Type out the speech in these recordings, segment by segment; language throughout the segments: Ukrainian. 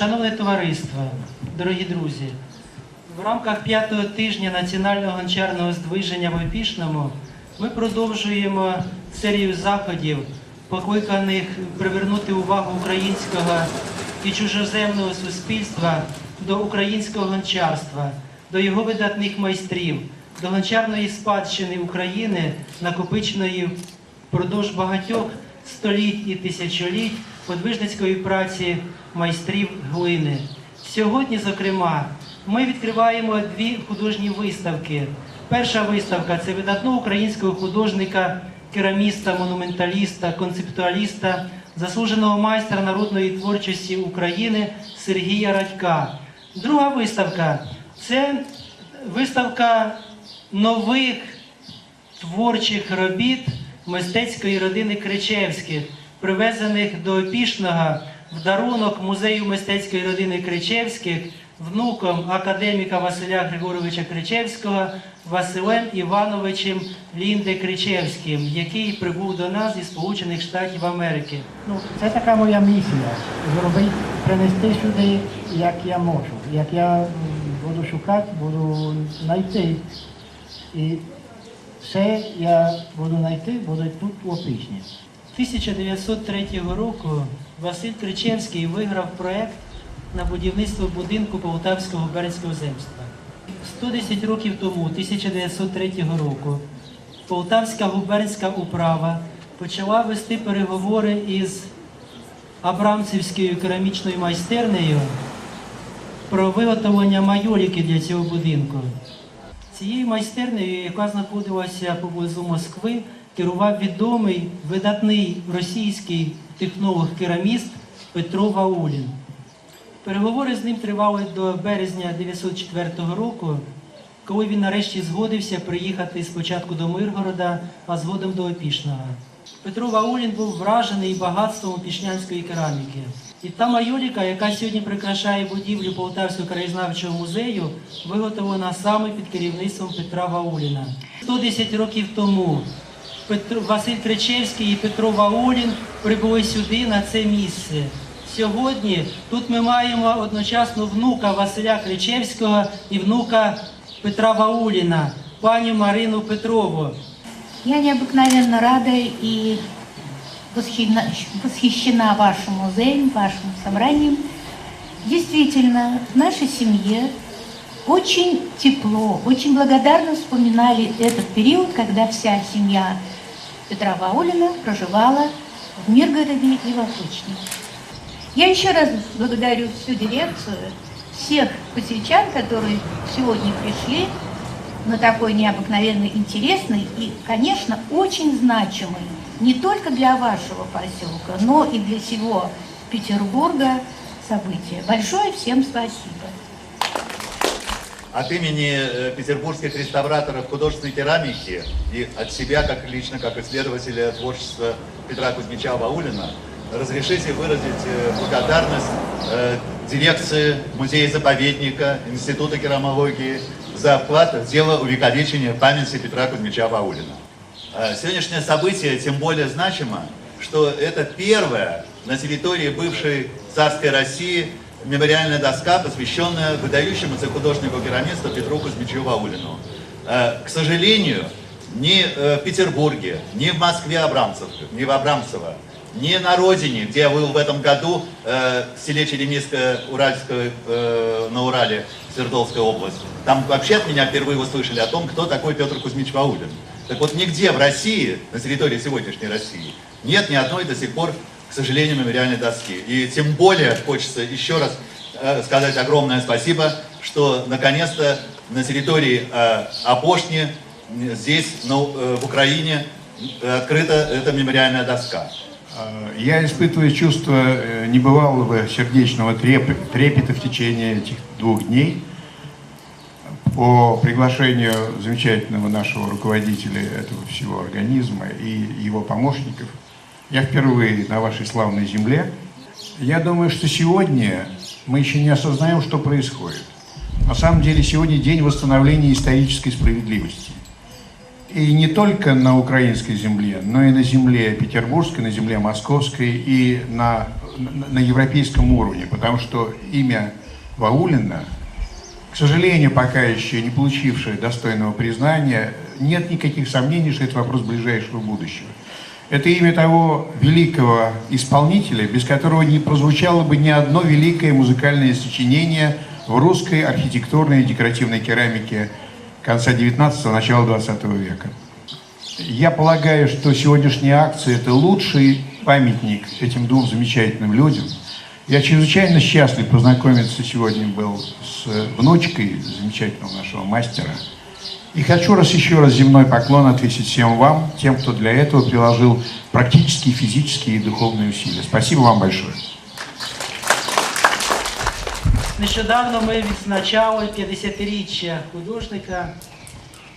Шановне товариство, дорогі друзі, в рамках п'ятого тижня національного гончарного здвиження в Опішному ми продовжуємо серію заходів, покликаних привернути увагу українського і чужоземного суспільства до українського гончарства, до його видатних майстрів, до гончарної спадщини України, накопиченої впродовж багатьох століть і тисячоліть подвижницької праці майстрів глини. Сьогодні, зокрема, ми відкриваємо дві художні виставки. Перша виставка це видатного українського художника, кераміста, монументаліста, концептуаліста, заслуженого майстра народної творчості України Сергія Радька. Друга виставка це виставка нових творчих робіт мистецької родини Кричевських, привезених до Опішного в дарунок музею мистецької родини Кричевських внуком академіка Василя Григоровича Кричевського Василем Івановичем Лінде Кричевським, який прибув до нас із Сполучених Штатів Америки. Ну, це така моя місія зробити, принести сюди, як я можу. Як я буду шукати, буду знайти. І все я буду знайти, буде тут у опічні. 1903 року Василь Кричевський виграв проект на будівництво будинку Полтавського губернського земства. 110 років тому, 1903 року, Полтавська губернська управа почала вести переговори із Абрамцівською керамічною майстернею про виготовлення майоліки для цього будинку. Цією майстернею, яка знаходилася поблизу Москви, керував відомий видатний російський технолог-кераміст Петро Ваулін. Переговори з ним тривали до березня 1904 року, коли він нарешті згодився приїхати спочатку до Миргорода, а згодом до Опішного. Петро Ваулін був вражений багатством опішнянської кераміки. І та майоліка, яка сьогодні прикрашає будівлю Полтавського краєзнавчого музею, виготовлена саме під керівництвом Петра Вауліна. 110 років тому Петро, Василь Кричевський і Петро Ваулін прибули сюди на це місце. Сьогодні тут ми маємо одночасно внука Василя Кричевського і внука Петра Вауліна, пані Марину Петрову. Я необыкновенно рада и восхищена, вашим музеем, вашим собранием. Действительно, в нашей семье очень тепло, очень благодарно вспоминали этот период, когда вся семья Петра Ваулина проживала в Миргороде и в Опочне. Я еще раз благодарю всю дирекцию, всех посельчан, которые сегодня пришли на такой необыкновенно интересный и, конечно, очень значимый не только для вашего поселка, но и для всего Петербурга событие. Большое всем спасибо. От имени э, петербургских реставраторов художественной керамики и от себя, как лично, как исследователя творчества Петра Кузьмича Ваулина, разрешите выразить э, благодарность э, дирекции музея-заповедника Института керамологии за вклад в дело увековечения памяти Петра Кузьмича Ваулина. Э, Сегодняшнее событие тем более значимо, что это первое на территории бывшей царской России мемориальная доска, посвященная выдающемуся художнику-керамисту Петру Кузьмичу Ваулину. Э, К сожалению, ни э, в Петербурге, ни в Москве Абрамцев, ни в Абрамцево, ни на родине, где я был в этом году, э, в селе Черемисское, Уральское, э, на Урале, Свердловская область, там вообще от меня впервые услышали о том, кто такой Петр Кузьмич Ваулин. Так вот, нигде в России, на территории сегодняшней России, нет ни одной до сих пор, к сожалению, мемориальной доски. И тем более хочется еще раз э, сказать огромное спасибо, что наконец-то на территории э, Опошни, м, здесь, на- э, в Украине, открыта эта мемориальная доска. А, Я испытываю чувство э, небывалого сердечного треп- трепета в течение этих двух дней по приглашению замечательного нашего руководителя этого всего организма и его помощников. Я впервые на вашей славной земле. Я думаю, что сегодня мы еще не осознаем, что происходит. На самом деле сегодня день восстановления исторической справедливости. И не только на украинской земле, но и на земле петербургской, на земле московской и на на, европейском уровне, потому что имя Ваулина, к сожалению, пока еще не получившее достойного признания, нет никаких сомнений, что это вопрос ближайшего будущего. Это имя того великого исполнителя, без которого не прозвучало бы ни одно великое музыкальное сочинение в русской архитектурной и декоративной керамике конца 19-го, начала 20 века. Я полагаю, что сегодняшняя акция – это лучший памятник этим двум замечательным людям. Я чрезвычайно счастлив познакомиться сегодня был с внучкой замечательного нашего мастера. И хочу раз еще раз земной поклон отвесить всем вам, тем, кто для этого приложил практические физические и духовные усилия. Спасибо вам большое. Нещодавно ми відзначали 50-річчя художника,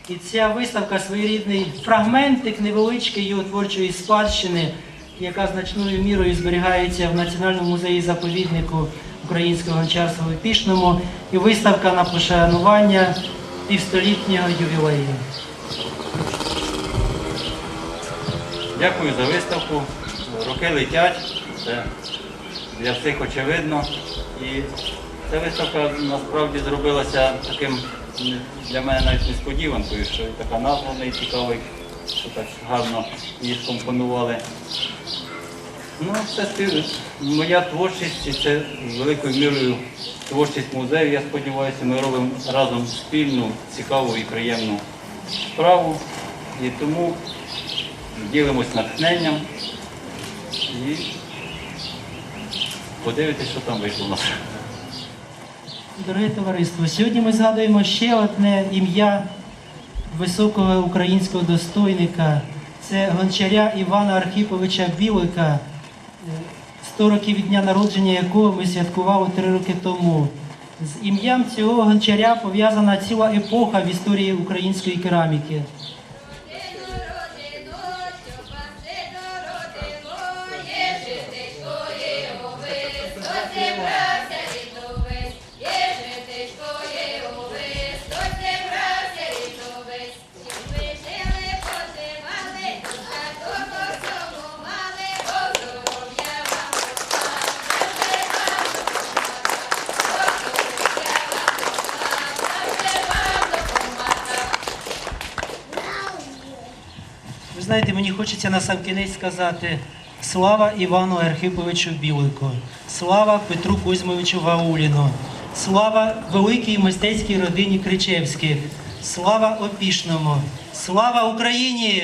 і ця виставка своєрідний фрагментик невеличкий його творчої спадщини, яка значною мірою зберігається в Національному музеї заповіднику українського гончарства в Епішному, і виставка на пошанування півстолітнього ювілею. Дякую за виставку. Роки летять, це для всіх очевидно. І ця виставка насправді зробилася таким для мене навіть несподіванкою, що така назва в цікавий, що так гарно її скомпонували. Ну, це моя творчість, і це великою мірою творчість музею. Я сподіваюся, ми робимо разом спільну, цікаву і приємну справу. І тому ділимось натхненням і подивитесь, що там вийшло у нас. Дороге товариство, сьогодні ми згадуємо ще одне ім'я високого українського достойника. Це гончаря Івана Архіповича Білика, е, 100 років від дня народження якого ми святкували три роки тому. З ім'ям цього гончаря пов'язана ціла епоха в історії української кераміки. Ви знаєте, мені хочеться на сам кінець сказати слава Івану Архиповичу Білику, слава Петру Кузьмовичу Вауліну, слава великій мистецькій родині Кричевських, слава Опішному, слава Україні!